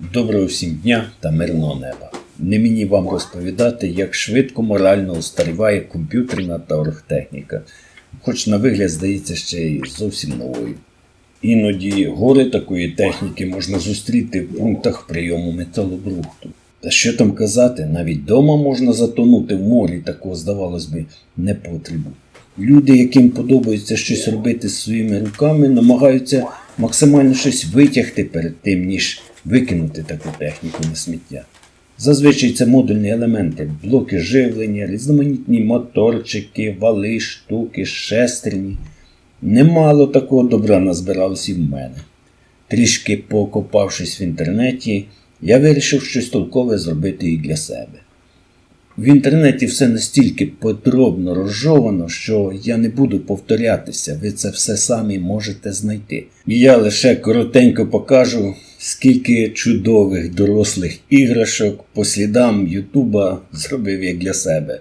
Доброго всім дня та мирного неба. Не мені вам розповідати, як швидко морально устаріває комп'ютерна та оргтехніка, хоч на вигляд здається ще й зовсім новою. Іноді гори такої техніки можна зустріти в пунктах прийому металобрухту. Та що там казати, навіть дома можна затонути в морі такого, здавалось би, непотребу. Люди, яким подобається щось робити своїми руками, намагаються максимально щось витягти перед тим, ніж викинути таку техніку на сміття. Зазвичай це модульні елементи, блоки живлення, різноманітні моторчики, вали, штуки, шестерні. Немало такого добра назбиралось і в мене. Трішки покопавшись в інтернеті, я вирішив щось толкове зробити і для себе. В інтернеті все настільки подробно розжовано, що я не буду повторятися, ви це все самі можете знайти. І я лише коротенько покажу, скільки чудових дорослих іграшок по слідам Ютуба зробив я для себе.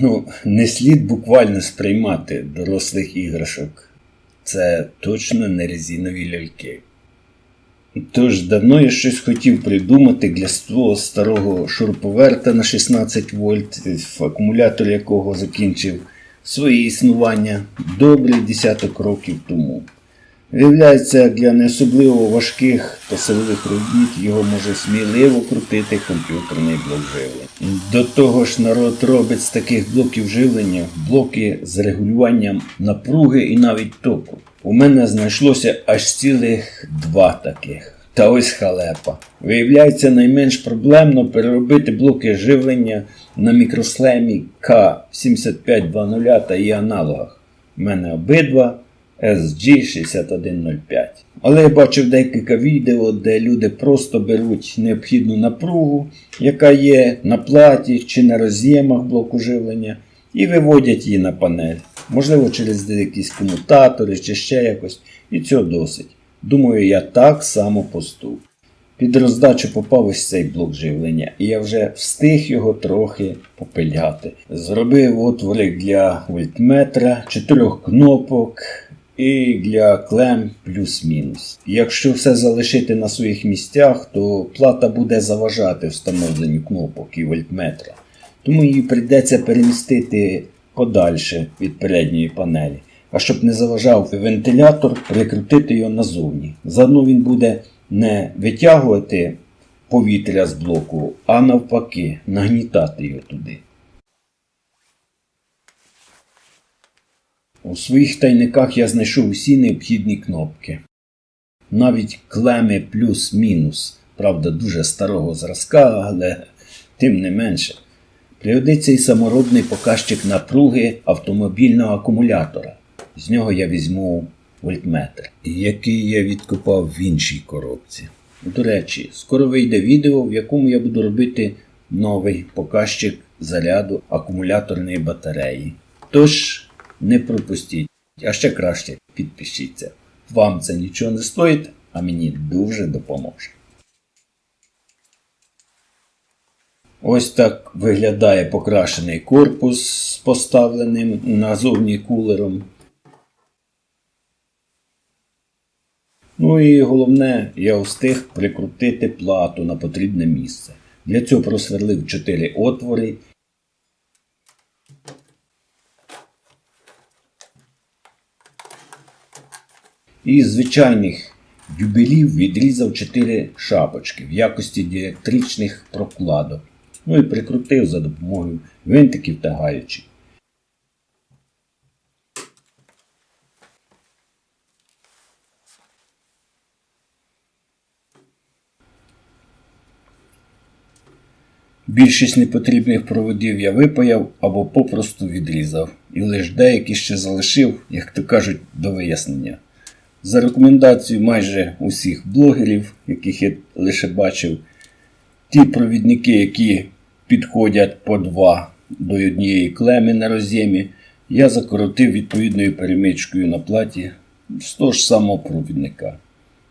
Ну, не слід буквально сприймати дорослих іграшок. Це точно не резинові ляльки. Тож давно я щось хотів придумати для свого старого шуруповерта на 16 вольт, акумулятор якого закінчив своє існування добрий десяток років тому. Виявляється, для не особливо важких та силових робіт його може сміливо крутити комп'ютерний блок живлення. До того ж, народ робить з таких блоків живлення блоки з регулюванням напруги і навіть току. У мене знайшлося аж цілих два таких. Та ось халепа. Виявляється, найменш проблемно переробити блоки живлення на мікрослемі К7520 та її аналогах. У мене обидва SG6105. Але я бачив декілька відео, де люди просто беруть необхідну напругу, яка є на платі чи на роз'ємах блоку живлення, і виводять її на панель. Можливо, через якісь комутатори чи ще якось. І цього досить. Думаю, я так само поступ. Під роздачу попав ось цей блок живлення, і я вже встиг його трохи попиляти. Зробив отворик для вольтметра, чотирьох кнопок і для клем плюс-мінус. Якщо все залишити на своїх місцях, то плата буде заважати встановленню кнопок і вольтметра. Тому її прийдеться перемістити подальше від передньої панелі. А щоб не заважав вентилятор, прикрутити його назовні. Заодно він буде не витягувати повітря з блоку, а навпаки, нагнітати його туди. У своїх тайниках я знайшов усі необхідні кнопки. Навіть клеми плюс-мінус, правда, дуже старого зразка, але тим не менше. Пригодиться і саморобний показчик напруги автомобільного акумулятора. З нього я візьму вольтметр, який я відкопав в іншій коробці. До речі, скоро вийде відео, в якому я буду робити новий показчик заряду акумуляторної батареї. Тож, не пропустіть, а ще краще підпишіться. Вам це нічого не стоїть, а мені дуже допоможе. Ось так виглядає покрашений корпус з поставленим назовні кулером. Ну і головне, я встиг прикрутити плату на потрібне місце. Для цього просверлив 4 отвори. І з звичайних дюбелів відрізав 4 шапочки в якості дієлектричних прокладок. Ну і прикрутив за допомогою винтиків та гаючок. Більшість непотрібних проводів я випаяв або попросту відрізав, і лише деякі ще залишив, як то кажуть, до вияснення. За рекомендацією майже усіх блогерів, яких я лише бачив, ті провідники, які підходять по два до однієї клеми на роз'ємі, я закоротив відповідною перемичкою на платі з того ж самого провідника.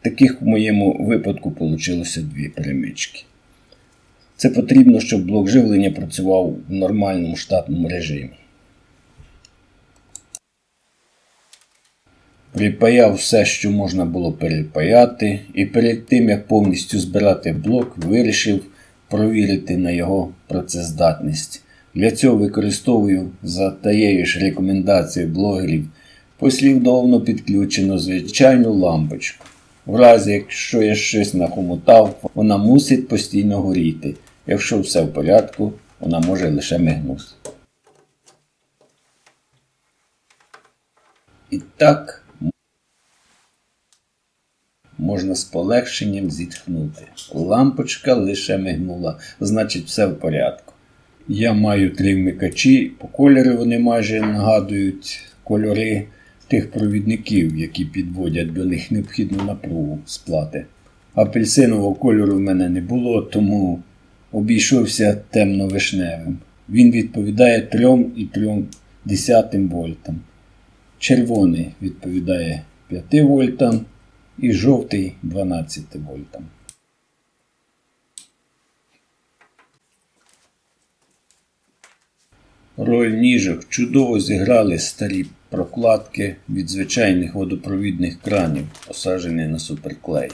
Таких в моєму випадку вийшло дві перемички. Це потрібно, щоб блок живлення працював в нормальному штатному режимі. Припаяв все, що можна було перепаяти, і перед тим, як повністю збирати блок, вирішив провірити на його працездатність. Для цього використовую за тією ж рекомендацією блогерів послідовно підключену звичайну лампочку. В разі, якщо я щось нахомутав, вона мусить постійно горіти. Якщо все в порядку, вона може лише мигнути. І так можна з полегшенням зітхнути. Лампочка лише мигнула, значить все в порядку. Я маю три вмикачі, по кольору вони майже нагадують кольори тих провідників, які підводять до них необхідну напругу сплати. Апельсинового кольору в мене не було, тому обійшовся темно-вишневим. Він відповідає 3,3 вольтам. Червоний відповідає 5 вольтам і жовтий 12 вольтам. Роль ніжок чудово зіграли старі прокладки від звичайних водопровідних кранів, посаджені на суперклей.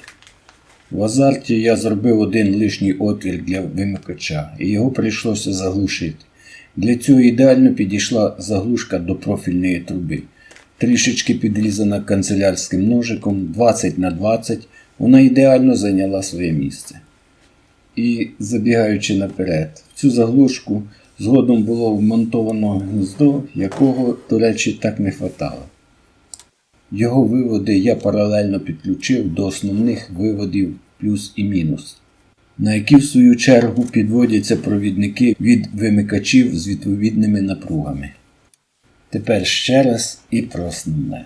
В азарті я зробив один лишній отвір для вимикача, і його прийшлося заглушити. Для цього ідеально підійшла заглушка до профільної труби. Трішечки підрізана канцелярським ножиком 20 на 20, вона ідеально зайняла своє місце. І забігаючи наперед, в цю заглушку згодом було вмонтовано гніздо, якого, до речі, так не хватало. Його виводи я паралельно підключив до основних виводів плюс і мінус, на які в свою чергу підводяться провідники від вимикачів з відповідними напругами. Тепер ще раз і про.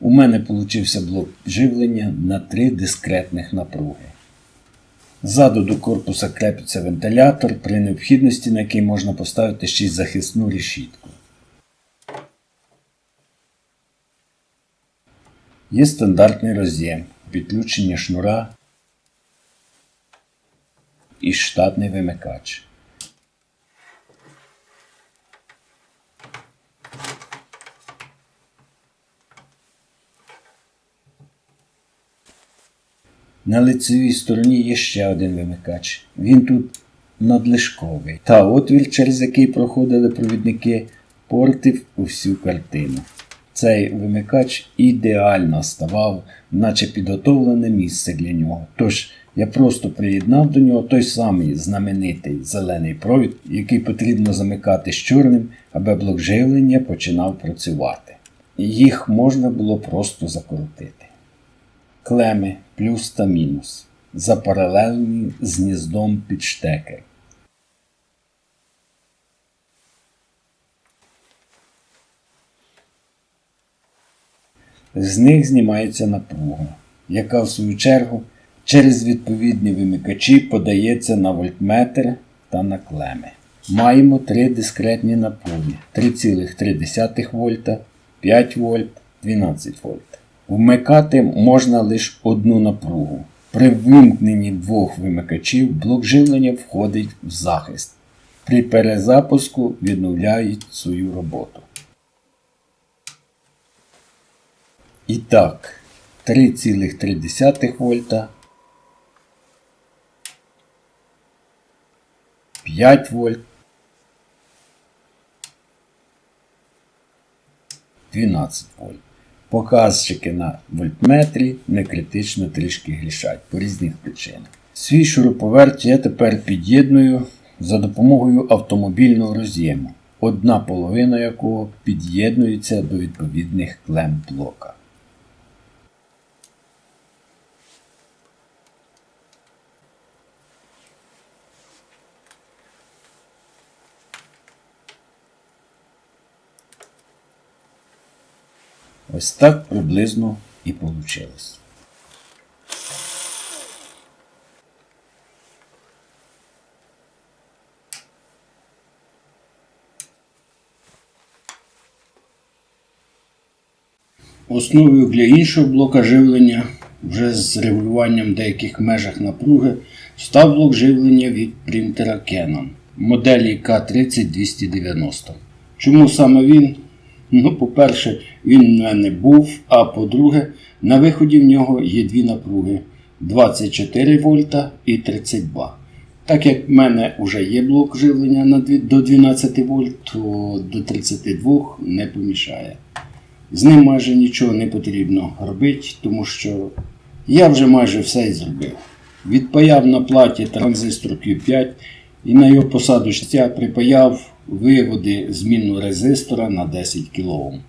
У мене получився блок живлення на три дискретних напруги. Ззаду до корпуса крепиться вентилятор, при необхідності на який можна поставити ще й захисну решітку. Є стандартний роз'єм, підключення шнура і штатний вимикач. На лицевій стороні є ще один вимикач. Він тут надлишковий. Та отвір, через який проходили провідники, портив усю картину. Цей вимикач ідеально ставав, наче підготовлене місце для нього. Тож я просто приєднав до нього той самий знаменитий зелений провід, який потрібно замикати з чорним, аби блок живлення починав працювати. Їх можна було просто закрутити. Клеми плюс та мінус запаралельні з гніздом під штекер. З них знімається напруга, яка в свою чергу через відповідні вимикачі подається на вольтметр та на клеми. Маємо три дискретні напруги 3,3 вольта, 5 вольт, 12 вольт. Вмикати можна лише одну напругу. При вимкненні двох вимикачів блок живлення входить в захист. При перезапуску відновляють свою роботу. І так, 3,3 вольта, 5 вольт, 12 вольт. Показчики на вольтметрі не критично трішки грішать по різних причинах. Свій шуруповерт я тепер під'єдную за допомогою автомобільного роз'єму, одна половина якого під'єднується до відповідних клем блока. Ось так приблизно і получилось. Основою для іншого блока живлення, вже з регулюванням деяких межах напруги, став блок живлення від принтера Canon моделі K30290. Чому саме він? Ну, по-перше, він в мене був, а по-друге, на виході в нього є дві напруги 24 вольта і 32. Так як в мене вже є блок живлення на до 12 вольт, то до 32 не помішає. З ним майже нічого не потрібно робити, тому що я вже майже все і зробив. Відпаяв на платі транзистор Q5 і на його посаду я припаяв виводи зміну резистора на 10 кОм.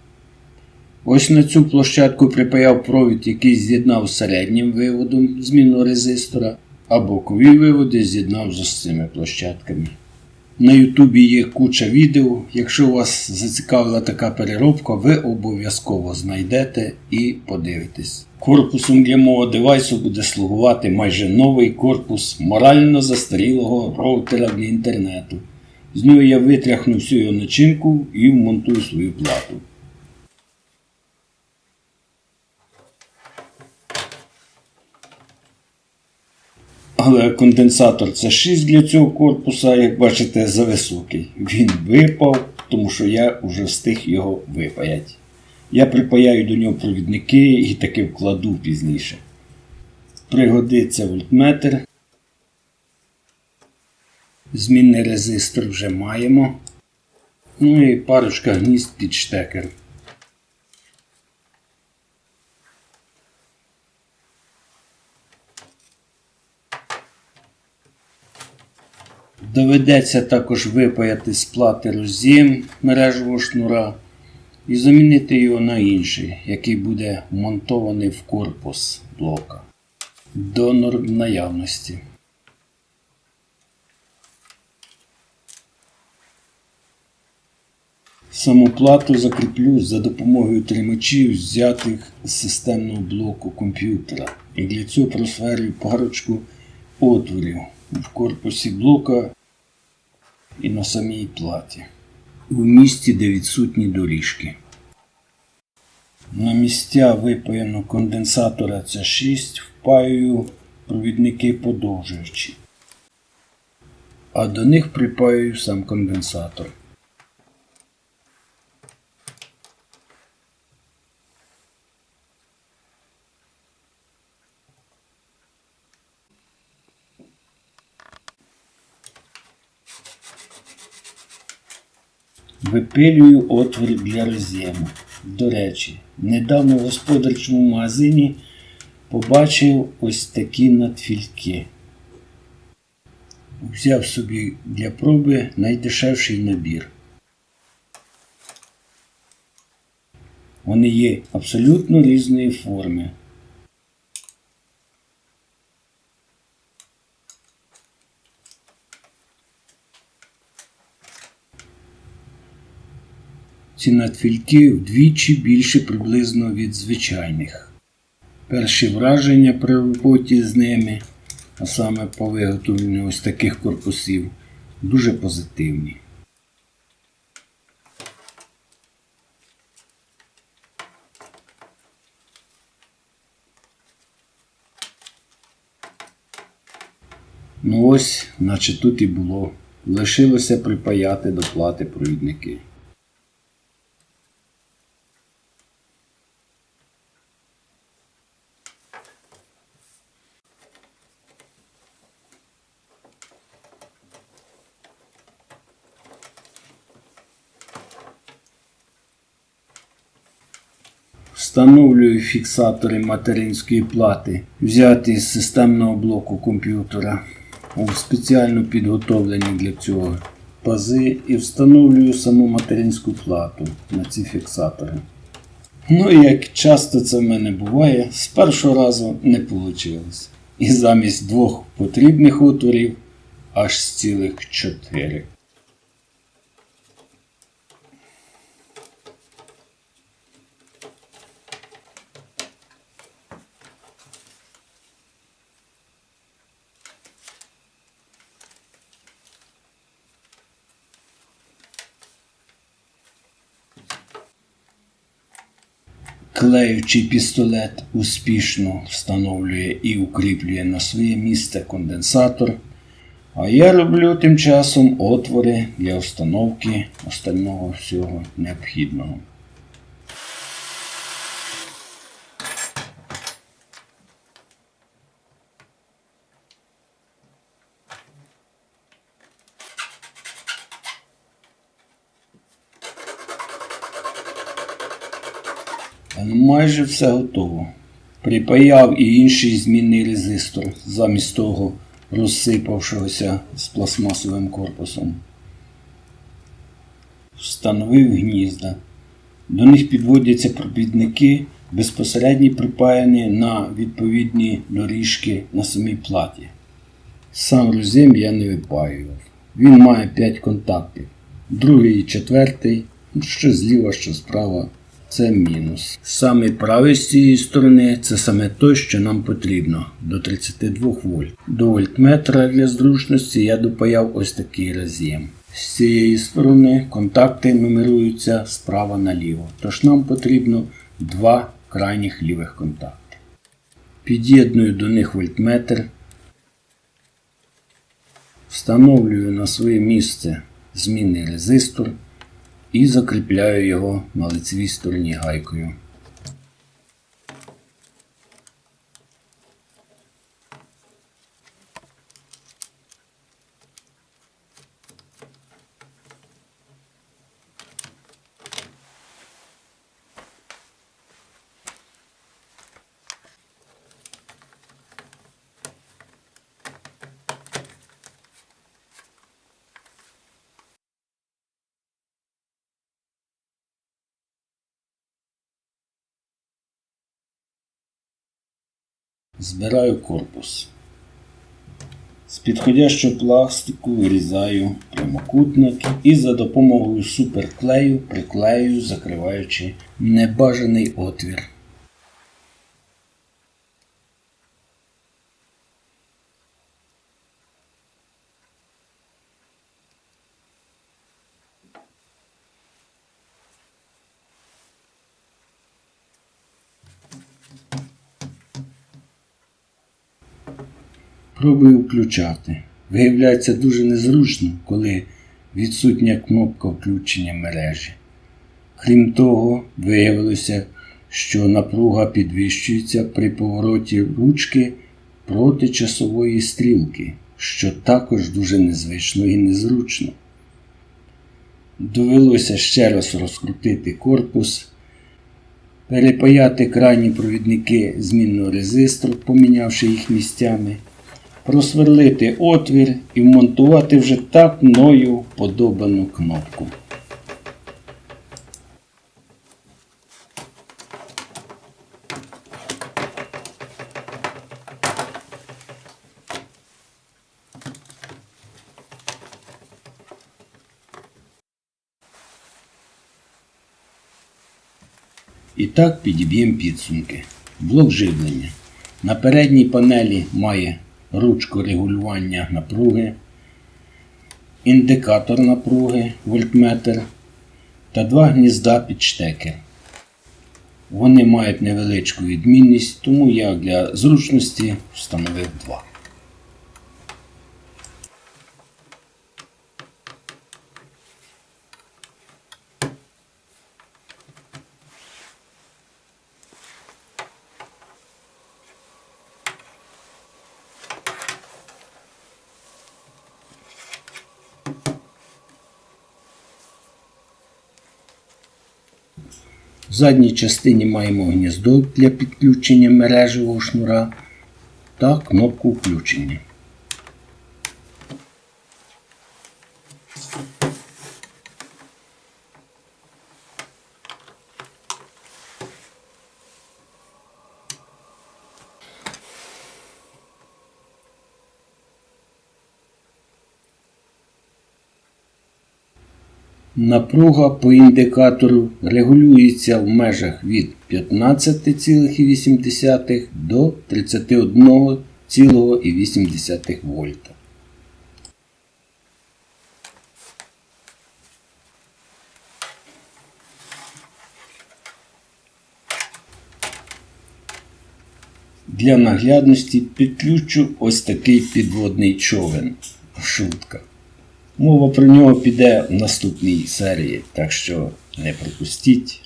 Ось на цю площадку припаяв провід, який з'єднав з середнім виводом зміну резистора, а бокові виводи з'єднав з цими площадками. На Ютубі є куча відео. Якщо вас зацікавила така переробка, ви обов'язково знайдете і подивитесь. Корпусом для мого девайсу буде слугувати майже новий корпус морально застарілого роутера для інтернету. З нього я витряхну всю його начинку і вмонтую свою плату. Але конденсатор це 6 для цього корпуса, як бачите, зависокий. Він випав, тому що я вже встиг його випаяти. Я припаяю до нього провідники і таки вкладу пізніше. Пригодиться вольтметр. Змінний резистор вже маємо. Ну і парочка гнізд під штекер. Доведеться також випаяти з плати роз'єм мережевого шнура і замінити його на інший, який буде вмонтований в корпус блока. Донор наявності. Саму плату закріплю за допомогою тримачів, взятих з системного блоку комп'ютера. І для цього просверлю парочку отворів в корпусі блока і на самій платі. У місці, де відсутні доріжки. На місця випаяно конденсатора c 6 впаюю провідники подовжуючі, а до них припаюю сам конденсатор. Випилюю отвір для роз'єму. До речі, недавно в господарчому магазині побачив ось такі надфільки. Взяв собі для проби найдешевший набір. Вони є абсолютно різної форми. Ці надфільки вдвічі більше приблизно від звичайних. Перші враження при роботі з ними, а саме по виготовленню ось таких корпусів, дуже позитивні. Ну ось, наче тут і було. Лишилося припаяти до плати провідники. Встановлюю фіксатори материнської плати, взяті з системного блоку комп'ютера у спеціально підготовлені для цього пази і встановлюю саму материнську плату на ці фіксатори. Ну і як часто це в мене буває, з першого разу не вийшло. І замість двох потрібних отворів аж цілих чотири. Клеючий пістолет успішно встановлює і укріплює на своє місце конденсатор, а я роблю тим часом отвори для установки остального всього необхідного. Ну, Майже все готово. Припаяв і інший змінний резистор замість того розсипавшогося з пластмасовим корпусом. Встановив гнізда. До них підводяться провідники, безпосередньо припаяні на відповідні доріжки на самій платі. Сам роз'єм я не випаював. Він має 5 контактів. Другий і четвертий, ну, що зліва, що справа, це мінус. Саме правий з цієї сторони це саме той, що нам потрібно до 32 вольт. До вольтметра для зручності я допаяв ось такий роз'єм. З цієї сторони контакти нумеруються справа наліво, тож нам потрібно два крайніх лівих контакти. Під'єдную до них вольтметр, встановлюю на своє місце змінний резистор і закріпляю його на лицевій стороні гайкою. Збираю корпус. З підходящого пластику вирізаю прямокутник і за допомогою суперклею приклею, закриваючи небажаний отвір. Пробую включати. Виявляється дуже незручно, коли відсутня кнопка включення мережі. Крім того, виявилося, що напруга підвищується при повороті ручки проти часової стрілки, що також дуже незвично і незручно. Довелося ще раз розкрутити корпус, перепаяти крайні провідники змінного резистору, помінявши їх місцями просверлити отвір і вмонтувати вже так мною вподобану кнопку. І так підіб'ємо підсумки. Блок живлення. На передній панелі має ручку регулювання напруги, індикатор напруги, вольтметр та два гнізда під штекер. Вони мають невеличку відмінність, тому я для зручності встановив два. В задній частині маємо гніздо для підключення мережевого шнура та кнопку включення. Напруга по індикатору регулюється в межах від 15,8 до 31,8 вольта. Для наглядності підключу ось такий підводний човен. Шутка. Мова про нього піде в наступній серії, так що не пропустіть.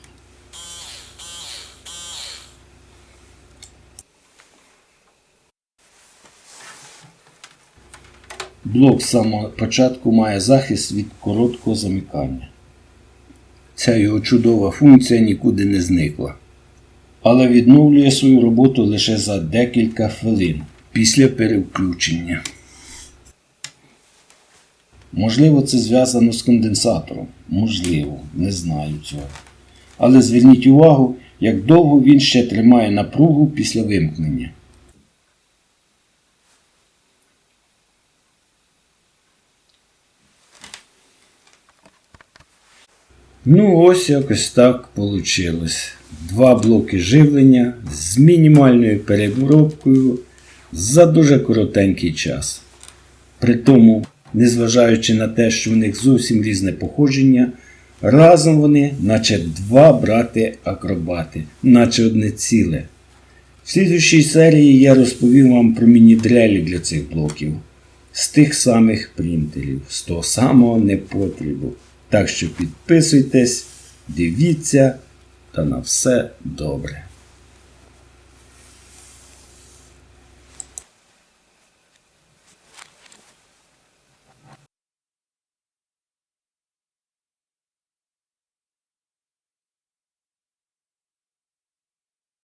Блок з самого початку має захист від короткого замикання. Ця його чудова функція нікуди не зникла. але відновлює свою роботу лише за декілька хвилин після перевключення. Можливо, це зв'язано з конденсатором. Можливо, не знаю цього. Але зверніть увагу, як довго він ще тримає напругу після вимкнення. Ну, ось якось так вийшло. Два блоки живлення з мінімальною переробкою за дуже коротенький час. При тому, незважаючи на те, що в них зовсім різне походження, разом вони, наче два брати-акробати, наче одне ціле. В слідущій серії я розповім вам про міні-дрелі для цих блоків з тих самих принтерів, з того самого непотрібу. Так що підписуйтесь, дивіться та на все добре.